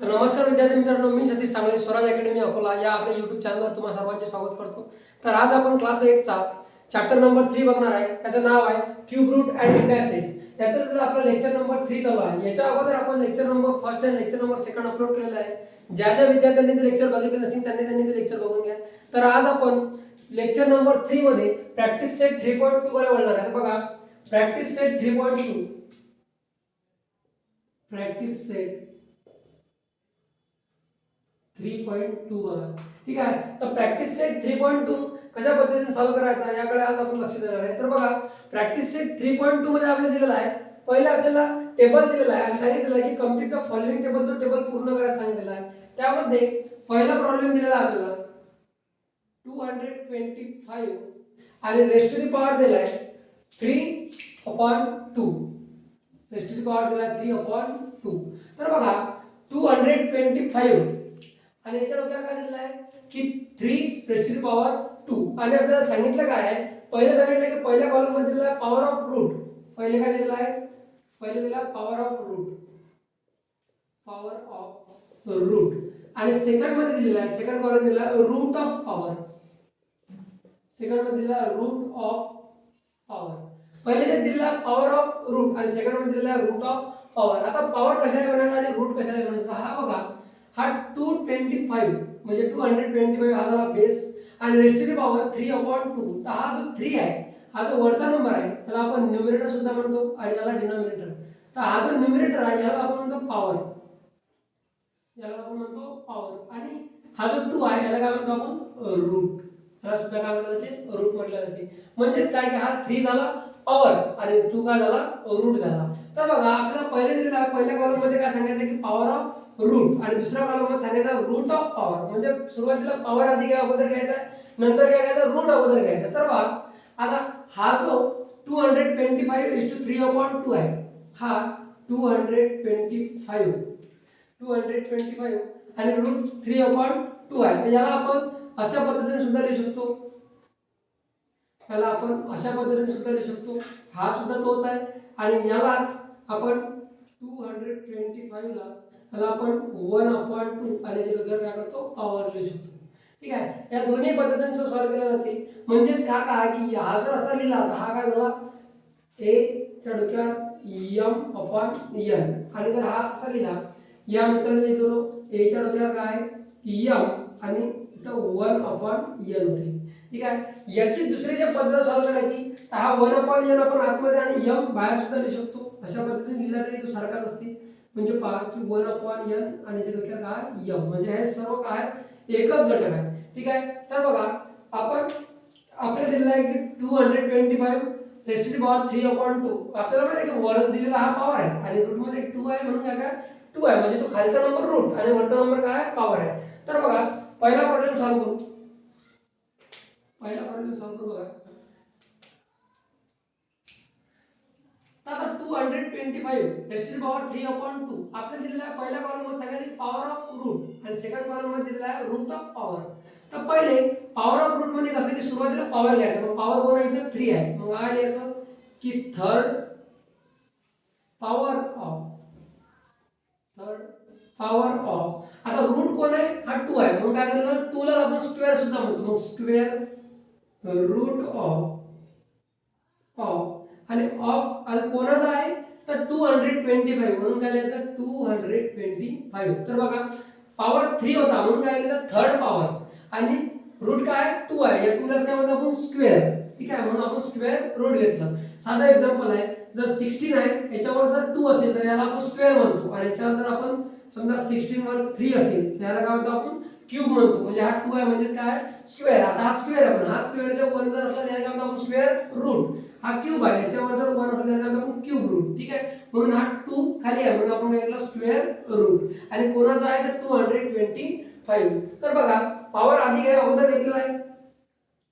तर नमस्कार विद्यार्थी मित्रांनो मी सतीश सांगळे स्वराज अकॅडमी अकोला या आपल्या युट्यूब चॅनलवर तुम्हा सर्वांचे स्वागत करतो. तर आज आपण क्लास एटचा चॅप्टर नंबर थ्री बघणार आहे. त्याचं नाव आहे क्यूब रूट अँड इंडायसेस याचं जर आपलं लेक्चर नंबर थ्री चालू आहे. याच्या अगोदर आपण लेक्चर नंबर फर्स्ट आणि लेक्चर नंबर सेकंड अपलोड केलेलं आहे. ज्या ज्या विद्यार्थ्यांनी ते लेक्चर बघितले नसतील त्यांनी त्यांनी ते लेक्चर बघून घ्या. तर आज आपण लेक्चर नंबर थ्री मध्ये practice set three point two कडे वळणार आहे. बघा practice set three point two practice set three point two बघा. ठीक आहे? तर practice set three point two कशा पद्धतीने सॉल्व्ह करायचा? याकडे आज आपण लक्ष देणार आहे. तर बघा practice set three point two मध्ये आपल्याला दिलेला आहे. पहिला आपल्याला टेबल दिलेला आहे आणि सांगितलेलं आहे की कंप्लीट द फॉलोइंग टेबल तो टेबल पूर्ण करायला सांगितलेला आहे. त्यामध्ये पहिला प्रॉब्लेम दिलेला आहे आपल्याला. टू हंड्रेड ट्वेंटी फाईव्ह आणि रेस्ट टू दी पॉवर दिला आहे three upon two raised to the power दिला आहे थ्री अपॉन टू तर बघा टू हंड्रेड ट्वेंटी फाईव्ह आणि याच्या डोक्यावर काय दिलेलं आहे? की three raised to power two आणि आपल्याला सांगितलं काय आहे? पहिलं सांगितलं की पहिल्या कॉलममध्ये दिलेला पॉवर ऑफ रूट पहिले काय दिलेलं आहे? पहिले दिला power of root power of root आणि सेकंडमध्ये दिलेला आहे सेकंड कॉलम दिला रूट ऑफ पॉवर सेकंडमध्ये दिला रूट ऑफ पॉवर पहिले जे दिलेला पॉवर ऑफ रूट आणि सेकंडमध्ये दिलेला रूट ऑफ पॉवर आता पॉवर कशाने बनायचा आणि रूट कशाने बनायचा हा बघा. हा टू ट्वेंटी फाईव्ह म्हणजे टू हंड्रेड ट्वेंटी फाईव्ह हा झाला बेस आणि raised power three upon two तर हा जो थ्री आहे हा जो वरचा नंबर आहे त्याला आपण न्युमिरेटर सुद्धा म्हणतो आणि याला डिनॉमिनेटर तर हा जो न्युमिरेटर आहे याला आपण म्हणतो पॉवर याला आपण म्हणतो पॉवर आणि हा जो टू आहे याला काय म्हणतो आपण? रूट याला सुद्धा काय म्हटलं जाते? रूट म्हटलं जाते. म्हणजेच काय की हा थ्री झाला पॉवर आणि टू काय झाला? रूट झाला. तर बघा आपल्याला पहिले पहिल्या कॉलममध्ये काय सांगायचं की पॉवर ऑफ रूट. आणि दुसऱ्या कॉलममध्ये रूट ऑफ पॉवर म्हणजे सुरुवातीला पॉवर आधी काय अगोदर घ्यायचा. नंतर काय घ्यायचं रूट अगोदर घ्यायचा. तर बघा आता हा जो two hundred twenty five is to three upon two आहे हा two hundred twenty five two hundred twenty five आणि रूट थ्री अपॉन टू आहे. तर याला आपण अशा पद्धतीने सुद्धा लिहू शकतो. याला आपण अशा पद्धतीने सुद्धा लिहू शकतो. हा सुद्धा तोच आहे. आणि यालाच आपण टू हंड्रेड ट्वेंटी फाईव्हला त्याला आपण वन अपॉइंट टू आणि याच्या वगैरे काय करतो? पॉवर लिहू शकतो ठीक आहे? या दोन्ही पद्धतींचं सॉल्व केलं जाते. म्हणजेच का काय की हा जर असा लिहिला तर हा काय झाला? ए च्या डोक्यात यम अपॉन यन आणि जर हा असा लिहिला या मित्राने लिहितो एच्या डोक्यावर काय यम आणि इथं वन अपॉन यन होते. ठीक आहे? याची दुसरी जी पद्धत सॉल्व करायची तर हा वन अपॉन यन आपण आतमध्ये आणि यम बाहेर सुद्धा लिहू शकतो. अशा पद्धतीने लिहिला तरी तो सारखाच असते म्हणजे पहा की वन अपॉन यन आणि ते डोक्यात काय यम. म्हणजे हे सर्व काय? एकच घटक आहे. ठीक आहे? तर बघा आपण आपल्या दिलेला आहे की two hundred twenty five raised power three upon two आपल्याला माहिती आहे की वर दिलेला हा पॉवर आहे. आणि रूटमध्ये टू आहे म्हणून काय काय टू आहे. म्हणजे तो खालचा नंबर रूट आणि वरचा नंबर काय आहे? पॉवर आहे. तर बघा पहिला प्रॉब्लेम सॉल्व्ह करू. पहिला प्रॉब्लेम सॉल्व्ह करू बघा. तसा two hundred twenty five raised to power three upon two आपल्याला दिलेला आहे पहिल्या कॉलममध्ये सगळ्यात पॉवर ऑफ रूट आणि सेकंड कॉलममध्ये दिलेला आहे रूट ऑफ पॉवर तर पहिले पॉवर ऑफ रूटमध्ये कसं की सुरुवातीला पॉवर घ्यायचं मग पॉवर कोण इथे थ्री आहे. मग काय लिहायचं? की third power of third power of आता रूट कोण आहे? हा टू आहे. मग काय करणार टू ला आपण स्क्वेअर सुद्धा म्हणतो. मग स्क्वेअर रूट ऑफ ऑफ आणि ऑफ आता कोणाचा आहे? तर टू हंड्रेड ट्वेंटी फाईव्ह म्हणून काय लिहायचं? टू हंड्रेड ट्वेंटी फाईव्ह तर बघा पॉवर थ्री होता. म्हणून काय लिहायचं? थर्ड पॉवर आणि रूट काय? टू आहे. या टूलाच काय म्हणतो आपण? स्क्वेअर ठीक आहे? म्हणून आपण स्क्वेअर रूट घेतलं. साधा एक्झाम्पल आहे. जर सिक्स्टीन आहे याच्यावर जर टू असेल तर याला आपण स्क्वेअर म्हणतो. आणि याच्यावर जर आपण समजा सिक्स्टीन वर थ्री असेल तर याला काय म्हणतो आपण? क्यूब म्हणतो. म्हणजे हा टू आहे म्हणजेच काय? स्क्वेअर. आता हा स्क्वेअर आपण हा हा जर वन जर असला त्याला काय म्हणतो आपण? Square route. हा क्यूब आहे. याच्यावर जर वन असला त्याला काय म्हणतो आपण? Cube root. ठीक आहे? म्हणून हा टू खाली आहे. म्हणून आपण काय केलं स्क्वेअर रूट. आणि कोणाचा आहे? तर टू हंड्रेड ट्वेंटी फाईव्ह तर बघा पॉवर आधी काय अगोदर घेतलेला आहे.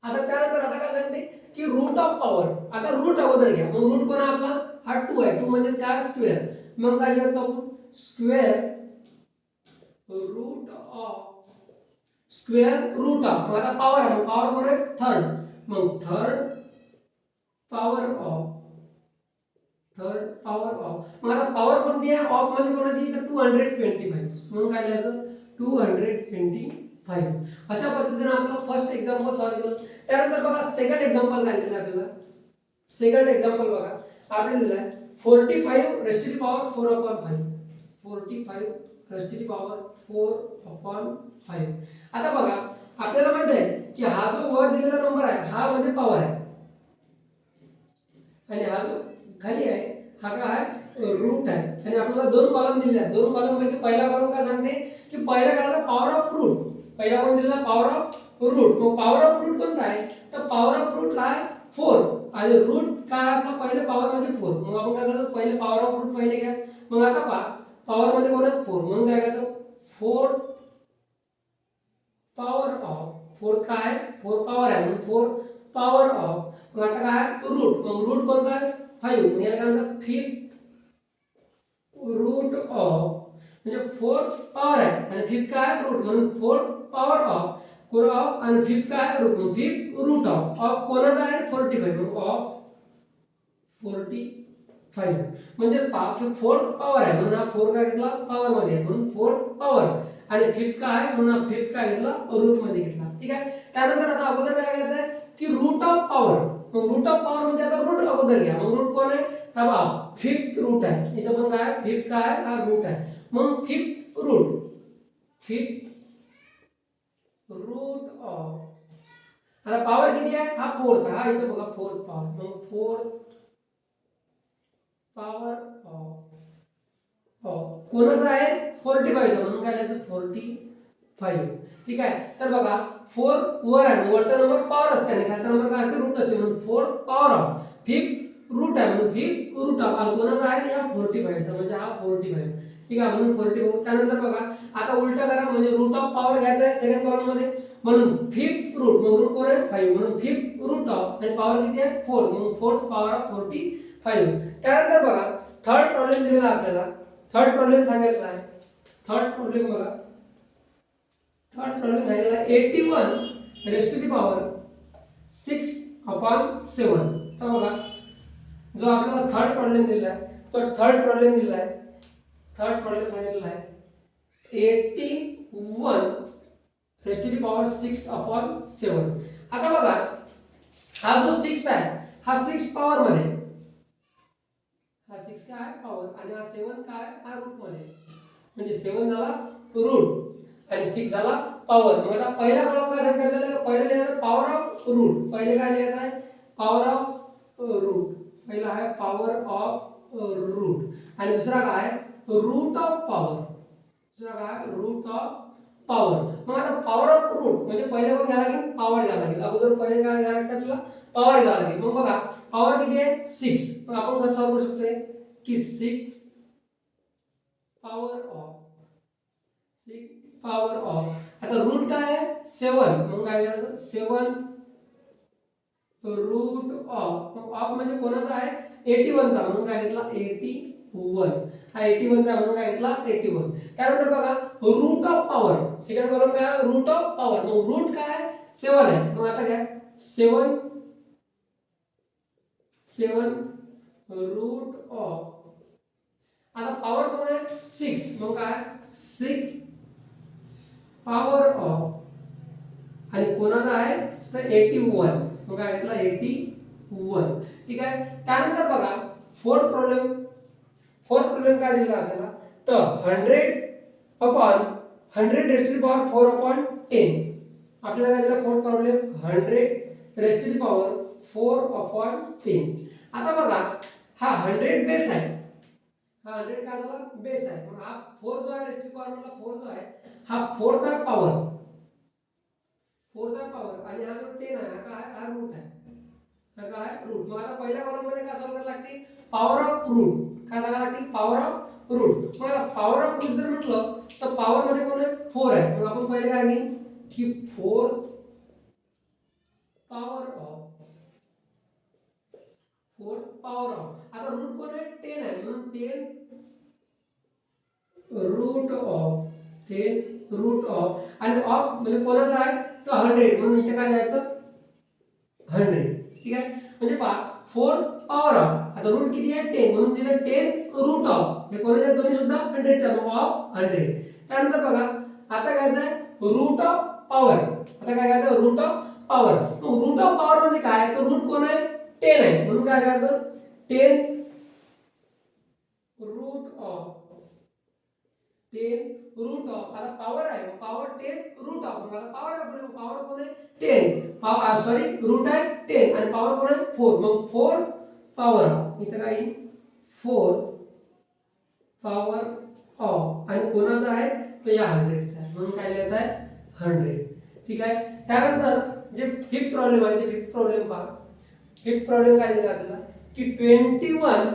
आता त्यानंतर आता काय सांगते? की रूट ऑफ पॉवर आता रूट अगोदर घ्या. मग रूट कोण आपला? हा टू आहे. टू म्हणजे काय? स्क्वेअर. मग काय करतो आपण? Square root of square root of मग आता पॉवर आहे मग पॉवर आहे थर्ड मग third power of third power of मग आता पॉवर कोणती आहे? ऑफ़ मध्ये कोणाची? तर टू हंड्रेड ट्वेंटी फाईव्ह म्हणून काय लिहायचं? टू हंड्रेड ट्वेंटी फाईव्ह अशा पद्धतीने आपलं फ़र्स्ट एक्झाम्पल सॉल्व्ह केलं. त्यानंतर बघा सेकंड एक्झाम्पल काय दिलं आपल्याला. सेकंड एक्झाम्पल बघा. आपल्याला दिलं आहे forty five raised to power four upon five forty five raised to power four upon five आता बघा आपल्याला माहीत आहे की हा जो वर दिलेला नंबर आहे हा म्हणजे पॉवर आहे. आणि हा जो खाली आहे हा काय आहे? रूट आहे. आणि आपल्याला दोन कॉलम दिले आहेत. दोन कॉलम पैकी पहिला कॉलम काय सांगते? की पहिला काढायला पॉवर ऑफ रूट पहिला कोण दिलेला? पॉवर ऑफ रूट मग पॉवर ऑफ रूट कोणता आहे? तर पॉवर ऑफ रूट आहे फोर आणि रूट काय आपला पहिल्या पॉवरमध्ये फोर मग आपण काय करतो? पहिले पॉवर ऑफ रूट पहिले घ्या. मग आता पहा. पॉवर मध्ये आहे फोर म्हणून काय करायचं फोर पॉवर ऑफ़ फोर काय फोर पॉवर म्हणून फोर पॉवर ऑफ़ मग आता काय रूट मग रूट कोणता आहे? फाईव्ह मग याला काय म्हणतात? फिफ्थ रूट ऑफ़ म्हणजे फोर पॉवर आहे. आणि फिफ्थ काय रूट म्हणून फोर पॉवर ऑफ़ कोण ऑफ़ आणि फिफ्थ काय रूट म्हणून फिफ्थ रूट ऑफ़ ऑफ़ कोणाचा आहे? फोर्टी मग ऑफ़ फोर्टी फाईव्ह म्हणजेच पा की फोर पॉवर आहे. म्हणून हा फोर काय घेतला? पॉवर मध्ये आहे. म्हणून फोर पॉवर आणि फिफ्थ काय आहे? म्हणून हा फिफ्थ काय घेतला? रूटमध्ये घेतला. ठीक आहे? त्यानंतर आता अगोदर काय करायचं आहे? की रूट ऑफ पॉवर मग रूट ऑफ पॉवर म्हणजे आता रूट अगोदर घ्या. मग रूट कोण आहे? तर फिफ्थ रूट आहे. इथं पण काय? फिफ्थ काय आहे? हा रूट आहे. मग fifth root fifth root of आता पॉवर किती आहे? हा फोर्थ हा इथं बघा फोर्थ पॉवर मग फोर्थ पॉवर ऑफ ऑफ कोणाचा आहे? फोर्टी फाईव्हचा म्हणून काय लिहायचं? फोर्टी फाईव्ह ठीक आहे? तर बघा फोर वर आहे. वरचा नंबर पॉवर असते आणि खालचा नंबर काय असते? रूट असते. म्हणून four power of fifth root आहे. म्हणून फिफ्थ रूट ऑफ आणि कोणाचा आहे? हा फोर्टी फाईव्हचा म्हणजे हा फोर्टी फाईव्ह ठीक आहे? म्हणून फोर्टी फाईव्ह त्यानंतर बघा आता उलटा करा. म्हणजे रूट ऑफ पॉवर घ्यायचा आहे सेकंड कॉलममध्ये म्हणून फिफ्थ रूट मग रूट कोण आहे? फाईव्ह म्हणून फिफ्थ रूट ऑफ आणि पॉवर किती आहे? फोर म्हणून fourth power of forty five त्यानंतर बघा? थर्ड प्रॉब्लेम दिलेला आपल्याला. थर्ड प्रॉब्लेम सांगितला आहे. थर्ड प्रॉब्लेम बघा. थर्ड प्रॉब्लेम सांगितला eighty one raised to the power six upon seven तर बघा जो आपल्याला थर्ड प्रॉब्लेम दिला आहे तो थर्ड प्रॉब्लेम दिला आहे. थर्ड प्रॉब्लेम सांगितलेला आहे. Eighty one raised to the power six upon seven आता बघा हा जो सिक्स आहे हा सिक्स पॉवरमध्ये मध्ये काय? पॉवर. आणि हा सेवन काय? हा रूटमध्ये. म्हणजे सेवन झाला रूट आणि सिक्स झाला पॉवर मग आता पहिला कॉलम काय सांगते आपल्याला? पहिलं लिहायचं पॉवर ऑफ रूट पहिले काय लिहायचं आहे? पॉवर ऑफ रूट पहिला आहे पॉवर ऑफ रूट आणि दुसरा काय रूट ऑफ पॉवर दुसरा काय रूट ऑफ पॉवर मग आता पॉवर ऑफ रूट म्हणजे पहिले पण घ्यायला लागेल? पॉवर घ्यायला लागेल. अगोदर पहिले काय घ्यायला लागतं आपल्याला पॉवर घ्यावं लागेल. मग बघा पॉवर किती आहे? सिक्स मग आपण कसं सॉल्व करू शकतो की six power of six power of आता रूट काय आहे? सेवन मग काय करायचं सेवन रूट ऑफ ऑफ म्हणजे कोणाचा आहे? एटी वनचा म्हणून काय घेतला? एटी वन हा एटी वनचा म्हणून काय घेतला? एटी वन त्यानंतर बघा root of power second column काय रूट ऑफ पॉवर मग रूट काय आहे? सेवन आहे. मग आता घ्या. सेवन सेवन रूट ऑफ आता पॉवर कोण आहे? सिक्स मग काय? सिक्स पॉवर ऑफ आणि कोणाचा आहे? तर एटी वन मग काय घेतला? एटी वन ठीक आहे? त्यानंतर बघा फोर्थ प्रॉब्लेम फोर्थ प्रॉब्लेम काय दिला आपल्याला? तर hundred upon hundred raised power four upon ten आपल्याला काय दिला? Fourth problem hundred raised power four upon ten आता बघा हा हंड्रेड बेस आहे. हा हंड्रेड काय झाला? बेस आहे. मग हा फोर जो आहे रेस्टिड पॉवर फोर जो आहे हा फोरचा पॉवर फोरचा पॉवर आणि हा जो टेन आहे हा काय हा रूट आहे. हा काय रूट मग आता पहिल्या कॉलममध्ये काय सॉल्व करायला लागते? पॉवर ऑफ रूट काय करायला लागते? पॉवर ऑफ रूट मग आता पॉवर ऑफ रूट जर म्हटलं तर पॉवरमध्ये कोण आहे? फोर आहे. मग आपण पहिले काय की four power of four power of. आता रूट कोण आहे? टेन आहे. म्हणून ten root of ten root of आणि ऑफ म्हणजे कोणाचा आहे? तो हंड्रेड म्हणून इथे काय लिहायचं? हंड्रेड ठीक आहे? म्हणजे पहा फोर पॉवर ऑफ आता रूट किती आहे? टेन म्हणून दिलं टेन रूट ऑफ हे कोणाच्या दोन्ही सुद्धा हंड्रेडच्या मग ऑफ हंड्रेड त्यानंतर बघा आता काय आहे? रूट ऑफ पॉवर आता काय करायचं? Root of power root of power म्हणजे काय? तर रूट कोण आहे? टेन आहे. म्हणून काय करायचं? Ten root of ten root of आता पॉवर आहे पॉवर टेन रूट ऑफ मला पॉवर आहे पॉवर कोण आहे? टेन पॉवर सॉरी रूट आहे टेन आणि पॉवर कोण आहे? फोर मग फोर पॉवर इथं काय फोर पॉवर ऑफ आणि कोणाचा आहे? तर या हंड्रेडचा आहे. म्हणून काय लिहायचं आहे? हंड्रेड ठीक आहे? त्यानंतर जे फिफ्थ प्रॉब्लेम आहे ते फिफ्थ प्रॉब्लेम पहा. फिफ्थ प्रॉब्लेम काय दिला आपल्याला? की twenty one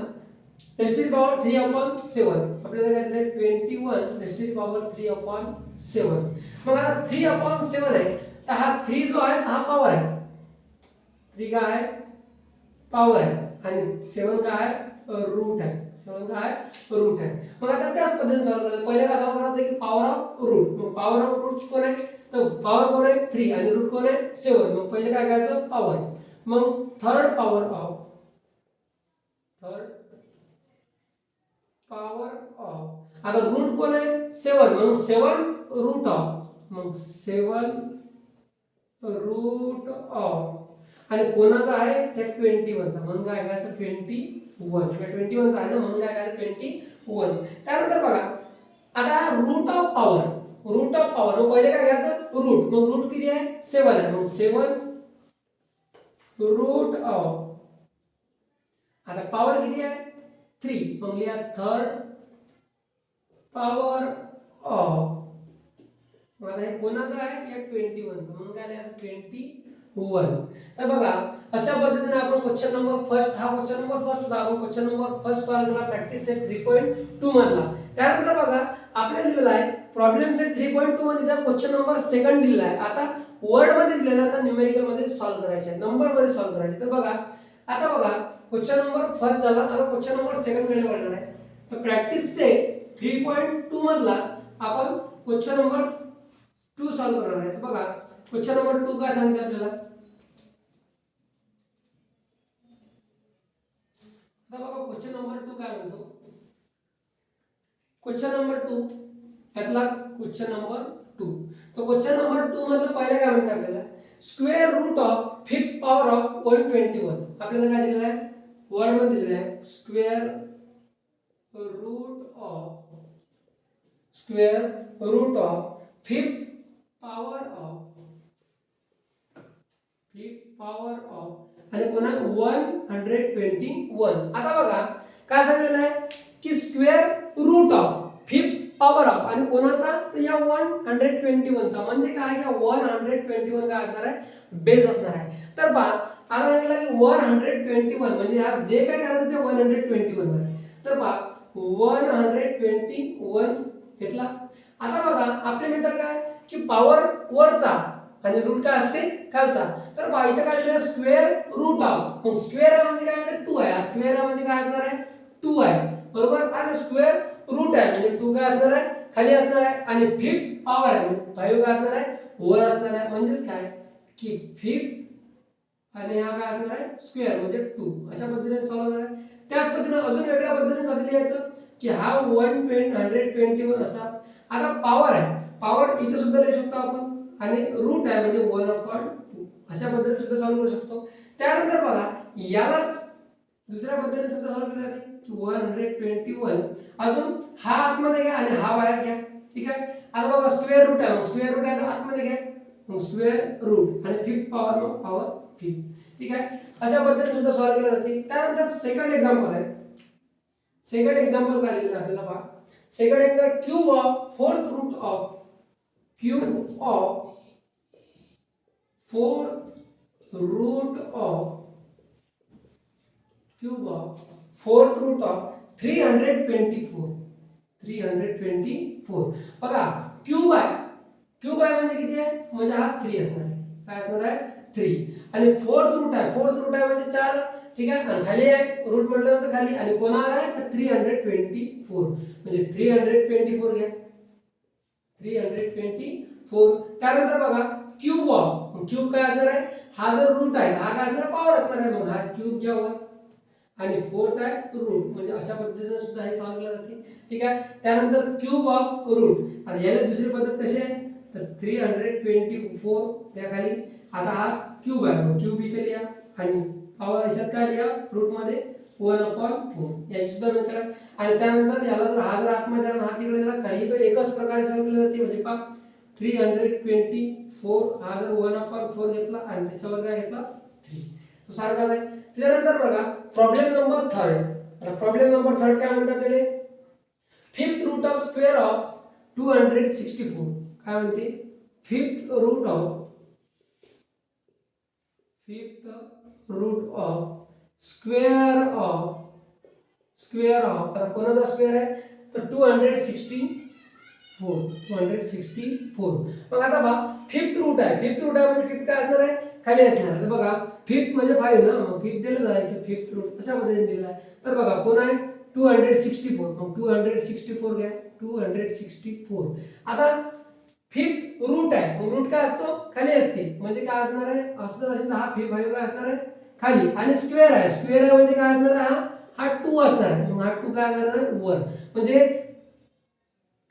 raised power three upon seven आपल्याला काय दिलं twenty one raised power three upon seven मग आता थ्री अपॉन सेवन आहे तर हा थ्री जो आहे हा पॉवर आहे. थ्री काय आहे? पॉवर आहे. आणि सेवन काय आहे? रूट आहे. सेवन काय आहे? रूट आहे. मग आता त्याच पद्धतीने सॉल्व करायचं. पहिले काय सॉल्व करायचं? की पॉवर ऑफ रूट मग पॉवर ऑफ रूट कोण आहे? तर पॉवर कोण आहे? थ्री आणि रूट कोण आहे? सेवन मग पहिले काय करायचं? पॉवर मग third power of third power of आता रूट कोण आहे? सेवन मग सेवन रूट ऑफ मग सेवन रूट ऑफ आणि कोणाचा आहे? हे ट्वेंटी वनचा म्हणून काय करायचं? ट्वेंटी वन ट्वेंटी वनचा आहे ना? म्हणून काय करायचं? ट्वेंटी वन त्यानंतर बघा. आता root of power root of power मग पहिले काय घ्यायचं रूट मग रूट किती आहे? सेवन आहे. मग सेवन रूट ऑफ आता पॉवर किती आहे? थ्री मग लिहा थर्ड पॉवर ऑफ मग आता हे कोणाचं आहे? या ट्वेंटी वनचं म्हणून काय लिहा? ट्वेंटी वन तर बघा अशा पद्धतीने आपण क्वेश्चन नंबर फर्स्ट हा क्वेश्चन नंबर फर्स्ट होता. आपण क्वेश्चन नंबर फर्स्ट सॉल्व्ह केला. Practice set three point two मधला. त्यानंतर बघा आपल्याला दिलेला आहे problem set three point two मध्ये क्वेश्चन नंबर सेकंड दिलेला आहे. आता वर्डमध्ये दिलेला आता न्यूमेरिकलमध्ये सॉल्व्ह करायचे आहे नंबरमध्ये सॉल्व्ह करायचे तर बघा आता बघा क्वेश्चन नंबर फ़र्स्ट झाला, आता क्वेश्चन नंबर सेकंड कडे वळणार आहे. तर प्रॅक्टिस पॉईंट टू मधला आपण क्वेश्चन नंबर टू सॉल्व्ह करणार आहे. तर बघा, क्वेश्चन नंबर टू काय सांगते आपल्याला? आता बघा, क्वेश्चन नंबर टू काय म्हणतो? क्वेश्चन नंबर टू यातला क्वेश्चन नंबर टू. तो क्वेश्चन नंबर टू मधलं पहिलं काय म्हणते आपल्याला? Square root of fifth power of one twenty one. आपल्याला काय दिलेलं आहे? वर्ड में दिख रहे हैं square root of square root of fifth power of fifth power of आणि कोणा वन हंड्रेड ट्वेंटी वन आता बघा, काय सांगितलेलं आहे? की square root of fifth power of आणि कोणाचा? तर या वन हंड्रेड ट्वेंटी वनचा म्हणजे काय? या वन हंड्रेड ट्वेंटी वन काय असणार आहे? बेस असणार आहे. तर पहा आता सांगितलं की वन हंड्रेड ट्वेंटी वन म्हणजे हा जे काय करायचं ते वन हंड्रेड ट्वेंटी वन आहे तर पहा वन हंड्रेड ट्वेंटी वन घेतला. आता बघा आपले मित्र काय? की पॉवर वरचा आणि रूट काय असते? खालचा. तर पहा इथं काय असणार स्क्वेअर रूट ऑफ मग स्क्वेअर आहे म्हणजे काय? टू आहे. स्क्वेअर आहे म्हणजे काय असणार आहे? टू आहे. बरोबर? आणि स्क्वेअर रूट आहे म्हणजे टू काय असणार आहे खाली असणार आहे आणि फिफ्थ पॉवर आहे म्हणजे फाईव्ह काय असणार आहे वर असणार आहे म्हणजेच काय? की फिफ्थ आणि हा काय असणार आहे स्क्वेअर म्हणजे टू. अशा पद्धतीने सॉल्व्ह होणार आहे. त्याच पद्धतीने अजून वेगळ्या पद्धतीने कसं लिहायचं? की हा one twenty hundred twenty one असा. आता पॉवर आहे. पॉवर इथं सुद्धा लिहू शकतो आपण. आणि रूट आहे म्हणजे वन अपॉन टू अशा पद्धतीने सुद्धा सॉल्व्ह करू शकतो. त्यानंतर बघा यालाच दुसऱ्या पद्धतीने सुद्धा सॉल्व्ह केलं जाते. वन हंड्रेड ट्वेंटी वन अजून हा आतमध्ये घ्या आणि हा बाहेर घ्या. ठीक आहे? आता बघा स्क्वेअर रूट आहे स्क्वेअर रूट आहे तर आतमध्ये घ्या. मग स्क्वेअर रूट आणि फिफ्थ पॉवर मग पॉवर फिफ्थ ठीक आहे? अशा पद्धतीने सुद्धा सॉल्व्ह केलं जाते. त्यानंतर सेकंड एक्झाम्पल आहे. सेकंड एक्झाम्पल काय दिलेलं आपल्याला पहा. Second example cube of fourth root of cube of fourth root of cube of fourth root of three hundred twenty four. Three hundred twenty four. बघा क्यूब आहे क्यूब आहे म्हणजे किती आहे? म्हणजे हा थ्री असणार आहे. काय असणार आहे? थ्री आणि फोर्थ रूट आहे. फोर्थ रूट आहे म्हणजे चार. ठीक आहे? आणि खाली आहे रूट म्हटल्यानंतर खाली. आणि कोणावर आहे? तर थ्री हंड्रेड ट्वेंटी फोर. म्हणजे थ्री हंड्रेड ट्वेंटी फोर घ्या. Three hundred twenty four. त्यानंतर बघा क्यूब ऑफ क्यूब काय असणार आहे? हा जर रूट आहे हा काय असणार पॉवर असणार आहे. मग हा क्यूब घ्या आणि फोर्थ आहे रूट म्हणजे अशा पद्धतीने सुद्धा हे सॉल्व्ह केलं जाते. ठीक आहे? त्यानंतर क्यूब ऑफ रूट आता याला दुसरी पद्धत कशी आहे? तर थ्री हंड्रेड ट्वेंटी फोर त्या खाली. आता हा क्यूब आहे. क्यूब इथे लिहा. आणि पावर याच्यात काय लिहा? रूटमध्ये वन अपॉन फोर याची सुद्धा मेथड आहे आणि त्यानंतर याला जर हा जर आतमध्ये आला हा तिकडे दिला तरी तो एकच प्रकारे सॉल्व्ह केला जाते. म्हणजे पहा थ्री हंड्रेड ट्वेंटी फोर हा जर वन अपॉन फोर घेतला आणि त्याच्यावर काय घेतला? थ्री तो सारखाच आहे. त्याच्यानंतर बघा प्रॉब्लेम नंबर थर्ड आता प्रॉब्लेम नंबर थर्ड काय म्हणतात आपल्याला fifth root of square of two hundred sixty four काय म्हणते? Fifth root of fifth root of square of square of आता कोणाचा स्क्वेअर आहे? तर two hundred sixty four two hundred sixty four मग आता बघा फिफ्थ रूट आहे. फिफ्थ रूट आहे म्हणजे फिफ्थ काय असणार आहे? खाली असणार तर बघा फिफ्थ म्हणजे फाईव्ह ना? मग फिफ्थ दिलं जायचं की फिफ्थ रूट अशा पद्धतीने दिलेला आहे? तर बघा कोण आहे? टू हंड्रेड सिक्स्टी फोर मग टू हंड्रेड सिक्स्टी फोर घ्या टू हंड्रेड सिक्स्टी फोर आता फिफ्थ रूट आहे. मग रूट काय असतो? खाली असते म्हणजे काय असणार आहे? असं जर असेल तर हा फिफ्थ फाईव्ह काय असणार आहे? खाली. आणि स्क्वेअर आहे. स्क्वेअर आहे म्हणजे काय असणार आहे? हा? हा टू असणार आहे. मग हा टू काय असणार आहे? वर. म्हणजे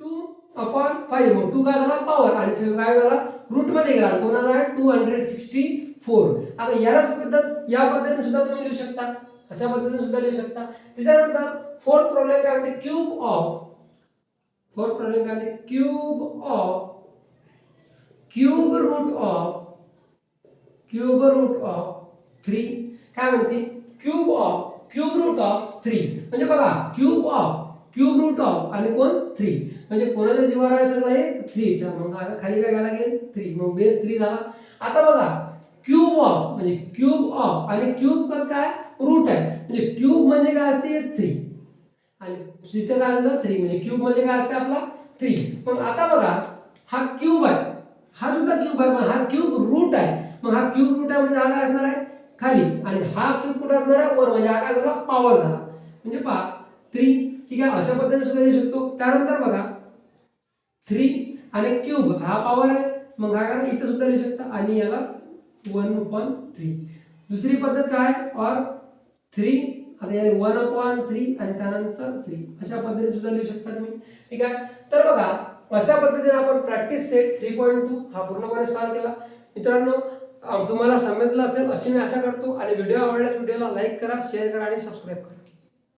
टू अपॉन फाईव्ह मग टू काय झाला? पॉवर आणि फाईव्ह काय झाला? रूटमध्ये गेला. कोणाचा आहे टू हंड्रेड सिक्स्टी फोर आता यालाच पद्धत या पद्धतीने सुद्धा तुम्ही लिहू शकता. अशा पद्धतीने सुद्धा लिहू शकता. त्याच्यानंतर फोर्थ प्रॉब्लेम काय म्हणते? क्यूब ऑफ फोर्थ प्रॉब्लेम काय म्हणते? Cube of cube root of cube root of three काय म्हणते? Cube of cube root of three म्हणजे बघा cube of cube root of आणि कोण? थ्री म्हणजे कोणाच्या जीवावर आहे सगळं? हे थ्रीच्या मग आता खाली काय घ्यायला लागेल? थ्री मग बेस थ्री झाला. आता बघा क्यूब ऑफ म्हणजे क्यूब ऑफ आणि क्यूब कसं काय? रूट आहे. म्हणजे क्यूब म्हणजे काय असते? थ्री आणि तिथे काय असतं थ्री म्हणजे क्यूब म्हणजे काय असते आपला? थ्री मग आता बघा हा क्यूब आहे. हा सुद्धा क्यूब आहे. मग हा क्यूब रूट आहे. मग हा क्यूब रूट आहे म्हणजे हा काय असणार आहे? खाली. आणि हा क्यूब कुठे असणार आहे? वर. म्हणजे हा काय झाला पॉवर झाला. म्हणजे पहा थ्री ठीक आहे? अशा पद्धतीने सुद्धा लिहू शकतो. त्यानंतर बघा थ्री आणि क्यूब हा पॉवर आहे. मग हा करा इथं सुद्धा लिहू शकता. आणि याला वन अपॉन थ्री दुसरी पद्धत काय? और थ्री आता याने वन अपॉन थ्री आणि त्यानंतर थ्री अशा पद्धतीने सुद्धा लिहू शकता तुम्ही. ठीक आहे? तर बघा अशा पद्धतीने आपण practice set three point two हा पूर्णपणे सॉल्व केला. मित्रांनो तुम्हाला समजलं असेल अशी मी आशा करतो. आणि व्हिडिओ आवडल्यास व्हिडिओला लाईक करा शेअर करा आणि सबस्क्राईब करा.